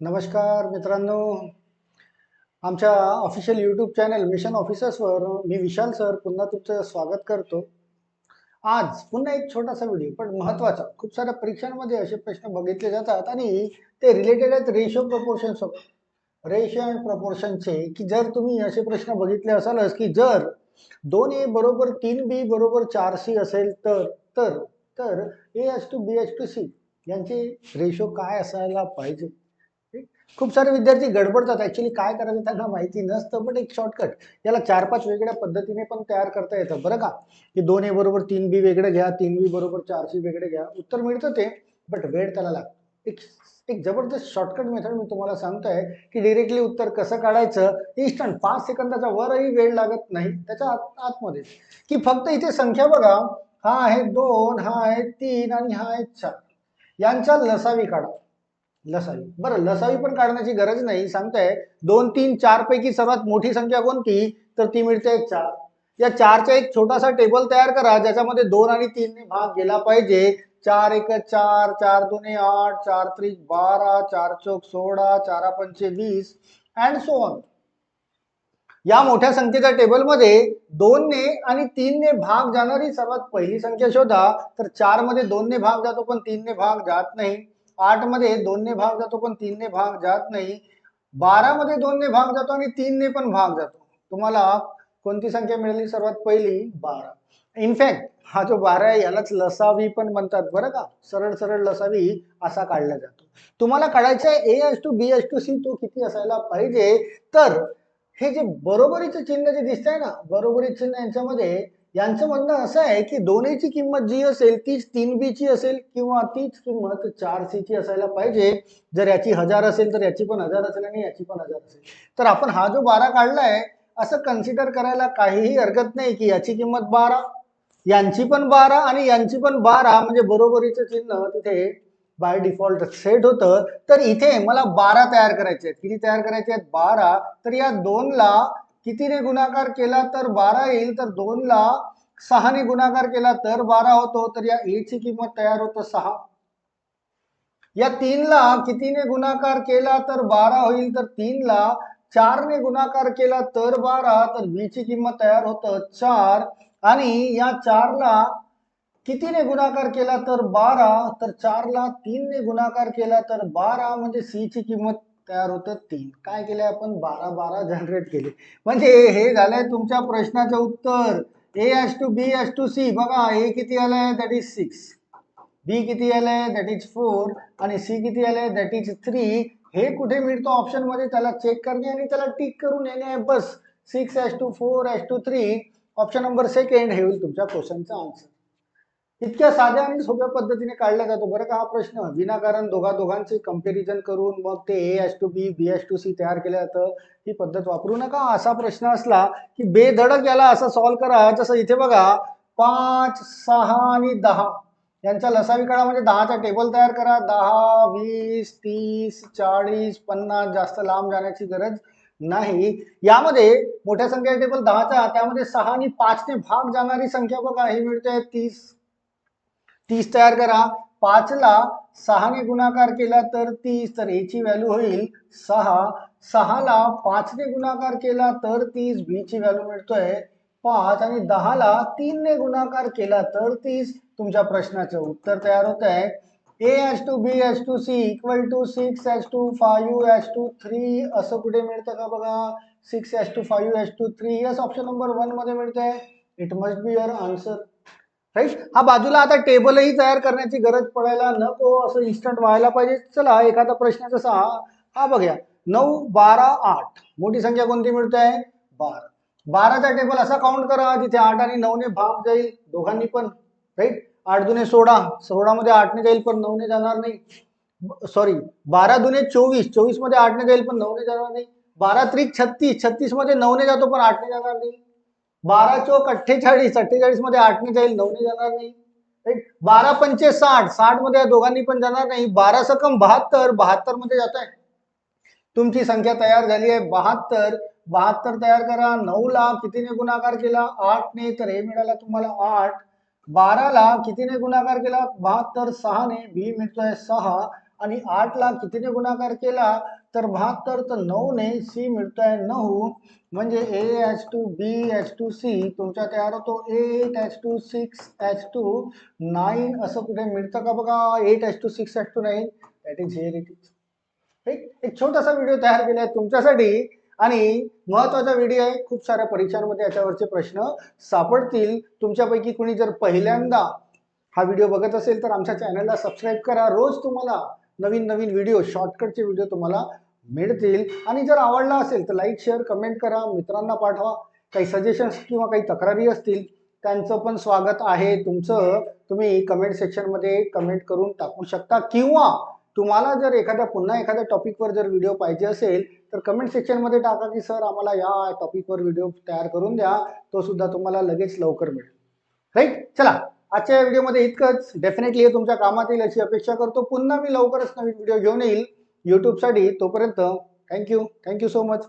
नमस्कार मित्रांनो. आमच्या ऑफिशियल यूट्यूब चॅनल मिशन ऑफिसर्सवर मी विशाल सर पुन्हा तुमचं स्वागत करतो. आज पुन्हा एक छोटासा व्हिडिओ पण महत्त्वाचा खूप साऱ्या परीक्षांमध्ये असे प्रश्न बघितले जातात आणि ते रिलेटेड आहेत रेशो प्रपोर्शन सोबत रेशो अँड प्रपोर्शनचे की जर तुम्ही असे प्रश्न बघितले असालच की जर दोन ए बरोबर तीन बी बरोबर चार सी असेल तर तर तर A is to B is to C यांचे रेशो काय असायला पाहिजे? खूप सारे विद्यार्थी गडबडतात. ऍक्च्युली काय करायचं त्यांना माहिती नसतं पण एक शॉर्टकट याला चार पाच वेगळ्या पद्धतीने पण तयार करता येतं. बरं का? की दोन ए बरोबर तीन बी वेगळं घ्या तीन बी बरोबर चार सी वेगळे घ्या. उत्तर मिळतं ते बट वेळ त्याला लागतो. एक एक जबरदस्त शॉर्टकट मेथड मी तुम्हाला सांगतोय की डिरेक्टली उत्तर कसं काढायचं इन्स्टंट पाच सेकंदाचा वरही वेळ लागत नाही त्याच्या आत आतमध्ये. की फक्त इथे संख्या बघा. हा आहे दोन हा आहे तीन आणि हा आहे चार. यांचा लसावी काढा. लसावी बरं लसावी पण काढण्याची गरज नाही. सांगताय दोन तीन चार पैकी सर्वात मोठी संख्या कोणती? तर ती मिळते चार. या चारचा एक छोटासा टेबल तयार करा ज्याच्यामध्ये दोन आणि तीनने भाग गेला पाहिजे. चार एक चार चार दोन आठ चार त्रिक बारा चार चौक सोळा चारा पंचे वीस अँड सो ऑन या मोठ्या संख्येच्या टेबलमध्ये दोनने आणि तीनने भाग जाणारी सर्वात पहिली संख्या शोधा. तर चारमध्ये दोनने भाग जातो पण तीनने भाग जात नाही. आठमध्ये दोनने भाग जातो पण तीनने भाग जात नाही. बारा मध्ये दोनने भाग जातो आणि तीनने पण भाग जातो. तुम्हाला कोणती संख्या मिळाली? सर्वात पहिली बारा. इनफॅक्ट हा जो बारा आहे यालाच लसावी पण म्हणतात. बरं का? सरळ सरळ लसावी असा काढला जातो. तुम्हाला काढायचं आहे A is to B is to C तो किती असायला पाहिजे? तर हे जे बरोबरीचं चिन्ह जे दिसतंय ना बरोबरी चिन्ह यांच्यामध्ये यांचं म्हणणं असं आहे की दोन्हीची किंमत जी असेल तीच तीन बी ची असेल किंवा तीच किंमत चार सी ची असायला पाहिजे. जर याची हजार असेल तर याची पण हजार असेल आणि याची पण हजार असेल. तर आपण हा जो बारा काढलाय असं कन्सिडर करायला काहीही हरकत नाही की याची किंमत बारा यांची पण बारा आणि यांची पण बारा म्हणजे बरोबरीचं चिन्ह तिथे बाय डिफॉल्ट सेट होतं. तर इथे मला बारा तयार करायचे आहेत. किती तयार करायचे आहेत? बारा. तर या दोनला कितीने गुणाकार केला तर बारा येईल तर दोनला सहाने गुणाकार केला तर बारा होतो तर या ए ची किंमत तयार होतं सहा. या तीनला कितीने गुणाकार केला तर बारा होईल तर तीनला चारने गुणाकार केला तर बारा तर बी ची किंमत तयार होतं चार. आणि या चारला कितीने गुणाकार केला तर बारा तर चारला तीनने गुणाकार केला तर बारा म्हणजे सी ची किंमत तयार होतं तीन काय केलंय आपण? बारा बारा जनरेट केले. म्हणजे हे झालंय तुमच्या प्रश्नाचं उत्तर. A is to B is to C बघा ए किती आलंय? दॅट इज सिक्स बी किती आलंय? दॅट इज फोर आणि सी किती आलंय? दॅट इज थ्री हे कुठे मिळतो ऑप्शनमध्ये? त्याला चेक करणे आणि त्याला टिक करून येणे बस. Six is to four is to three option number second हे होईल तुमच्या क्वेश्चनचा आन्सर इतक्या साध्या आणि सोप्या पद्धतीने काढला जातो. बरं का हा प्रश्न. विनाकारण दोघा दोघांचे कंपॅरिझन करून मग ते A is to B B is to C तयार केलं जातं. ही पद्धत वापरू नका. असा प्रश्न असला की बेधडक याला असं सॉल्व्ह करा. जसं इथे बघा पाच सहा आणि दहा. यांचा लसावी काळा म्हणजे दहाचा टेबल तयार करा. दहा वीस तीस चाळीस पन्नास जास्त लांब जाण्याची गरज नाही. यामध्ये मोठ्या संख्या टेबल दहाचा त्यामध्ये सहा आणि पाचने भाग जाणारी संख्या बघा. हे मिळते तीस तीस तयार करा. पाचला सहाने गुणाकार केला तर तीस तर याची व्हॅल्यू होईल सहा. सहाला पाचने गुणाकार केला तर तीस बी ची व्हॅल्यू मिळतोय पाच. आणि दहाला तीनने गुणाकार केला तर तीस. तुमच्या प्रश्नाचं उत्तर तयार होत आहे A is to B is to C equal to six is to five is to three असं कुठे मिळतं का बघा? Six is to five is to three yes option number वनमध्ये मिळतंय. It must be your answer right हा बाजूला आता टेबलही तयार करण्याची गरज पडायला नको असं इन्स्टंट व्हायला पाहिजे. चला एखादा प्रश्न जसा हा हा बघूया. नऊ बारा आठ. मोठी संख्या कोणती मिळते? बारा. बाराचा टेबल असा काउंट करा जिथे आठ आणि नऊने भाग जाईल दोघांनी पण. राईट आठ दुने सोळा. सोळामध्ये आठने जाईल पण नऊने जाणार नाही. सॉरी बारा दुने चोवीस. चोवीसमध्ये आठने जाईल पण नऊने जाणार नाही. बारा त्रिक छत्तीस. छत्तीसमध्ये नऊने जातो पण आठने जाणार नाही. बारा चौक अठ्ठेचाळीस अठ्ठेचाळीसमध्ये आठने जाईल नऊने जाणार नाही. राईट बारा पंचे साठ साठमध्ये या दोघांनी पण जाणार नाही. बारा सकम बहात्तर बहात्तरमध्ये जात आहे. तुमची संख्या तयार झाली आहे. बहात्तर बहात्तर तयार करा. नऊला कितीने गुणाकार केला? आठने. तर हे मिळाला तुम्हाला आठ. बाराला कितीने गुणाकार केला? बहात्तर सहाने. बी मिळतोय सहा. आणि आठला कितीने गुणाकार केला? तर बहात्तर तर नऊ ने सी मिळतोय नऊ. म्हणजे A is to B is to C तुमचा तयार होतो eight is to six is to nine असं कुठे मिळतं का बघा? Eight is to six is to nine that is here it is एक एक छोटासा व्हिडिओ तयार केला आहे तुमच्यासाठी. आणि महत्त्वाचा व्हिडिओ आहे खूप साऱ्या परीक्षांमध्ये याच्यावरचे प्रश्न सापडतील. तुमच्यापैकी कुणी जर पहिल्यांदा हा व्हिडिओ बघत असेल तर आमच्या चॅनलला सबस्क्राईब करा. रोज तुम्हाला नवीन नवीन व्हिडिओ शॉर्टकटचे व्हिडिओ तुम्हाला मिळतील. आणि जर आवडला असेल तर लाईक शेअर कमेंट करा. मित्रांना पाठवा. काही सजेशन्स किंवा काही तक्रारी असतील त्यांचं पण स्वागत आहे. तुमचं तुम्ही कमेंट सेक्शनमध्ये कमेंट करून टाकू शकता. किंवा तुम्हाला जर एखाद्या पुन्हा एखाद्या टॉपिकवर जर व्हिडिओ पाहिजे असेल तर कमेंट सेक्शनमध्ये टाका की सर आम्हाला या टॉपिकवर व्हिडिओ तयार करून द्या. तो सुद्धा तुम्हाला लगेच लवकर मिळेल. राईट चला. आजच्या या व्हिडिओमध्ये इतकंच. डेफिनेटली हे तुमच्या कामात येईल अशी अपेक्षा करतो. पुन्हा मी लवकरच नवीन व्हिडिओ घेऊन येईल. यूट्यूबसाठी तोपर्यंत थँक्यू थँक्यू सो मच